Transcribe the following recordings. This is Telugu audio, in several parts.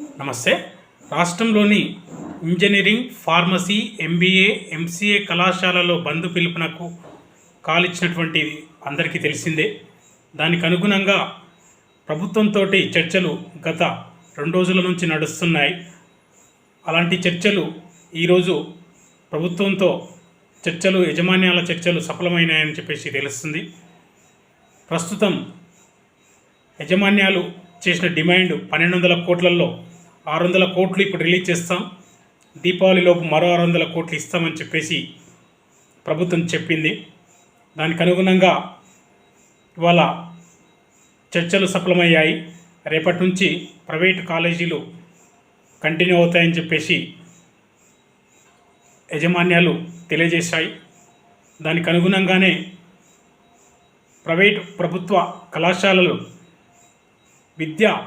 నమస్తే. రాష్ట్రంలోని ఇంజనీరింగ్ ఫార్మసీ ఎంబీఏ ఎంసీఏ కళాశాలలో బంధు పిలుపునకు కాలిచ్చినటువంటి అందరికీ తెలిసిందే. దానికి అనుగుణంగా ప్రభుత్వంతో చర్చలు గత రెండు రోజుల నుంచి నడుస్తున్నాయి. అలాంటి చర్చలు ఈరోజు ప్రభుత్వంతో చర్చలు యజమాన్యాల చర్చలు సఫలమైనాయని చెప్పేసి తెలుస్తుంది. ప్రస్తుతం యజమాన్యాలు చేసిన డిమాండ్ పన్నెండు వందల కోట్లలో ఆరు వందల కోట్లు ఇప్పుడు రిలీజ్ చేస్తాం. దీపావళిలోపు మరో ఆరు వందల కోట్లు ఇస్తామని చెప్పేసి ప్రభుత్వం చెప్పింది. దానికి అనుగుణంగా ఇవాళ చర్చలు సఫలమయ్యాయి. రేపటి నుంచి ప్రైవేట్ కాలేజీలు కంటిన్యూ అవుతాయని చెప్పేసి యజమాన్యాలు తెలియజేశాయి. దానికి అనుగుణంగానే ప్రైవేటు ప్రభుత్వ కళాశాలలు విద్య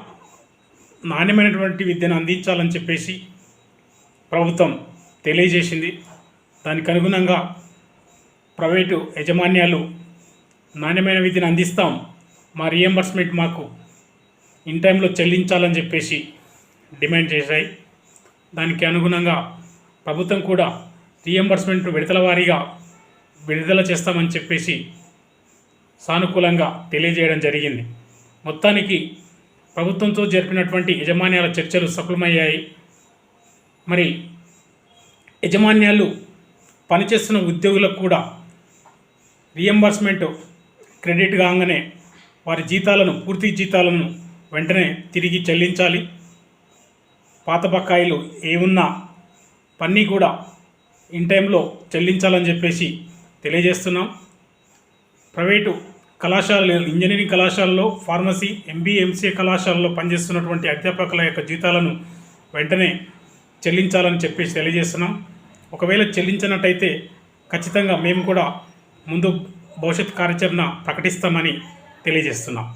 నాణ్యమైనటువంటి విద్యను అందించాలని చెప్పేసి ప్రభుత్వం తెలియజేసింది. దానికి అనుగుణంగా ప్రైవేటు యజమాన్యాలు నాణ్యమైన విద్యను అందిస్తాం. మా రియంబర్స్మెంట్ మాకు ఇన్ టైంలో చెల్లించాలని చెప్పేసి డిమాండ్ చేశాయి. దానికి అనుగుణంగా ప్రభుత్వం కూడా రియంబర్స్మెంట్ విడతల వారీగా విడుదల చేస్తామని చెప్పేసి సానుకూలంగా తెలియజేయడం జరిగింది. మొత్తానికి ప్రభుత్వంతో జరిపినటువంటి యజమాన్యాల చర్చలు సఫలమయ్యాయి. మరి యజమాన్యాలు పనిచేస్తున్న ఉద్యోగులకు కూడా రియంబర్స్మెంట్ క్రెడిట్ కాగానే వారి జీతాలను పూర్తి జీతాలను వెంటనే తిరిగి చెల్లించాలి. పాత బకాయిలు ఏమున్నా పన్నీ కూడా ఇన్ టైంలో చెల్లించాలని చెప్పేసి తెలియజేస్తున్నాం. ప్రైవేటు కళాశాల ఇంజనీరింగ్ కళాశాలలో ఫార్మసీ ఎంబీఏ ఎంసీఏ కళాశాలలో పనిచేస్తున్నటువంటి అధ్యాపకుల యొక్క జీతాలను వెంటనే చెల్లించాలని చెప్పేసి తెలియజేస్తున్నాం. ఒకవేళ చెల్లించినట్టయితే ఖచ్చితంగా మేము కూడా ముందు భవిష్యత్ కార్యాచరణ ప్రకటిస్తామని తెలియజేస్తున్నాం.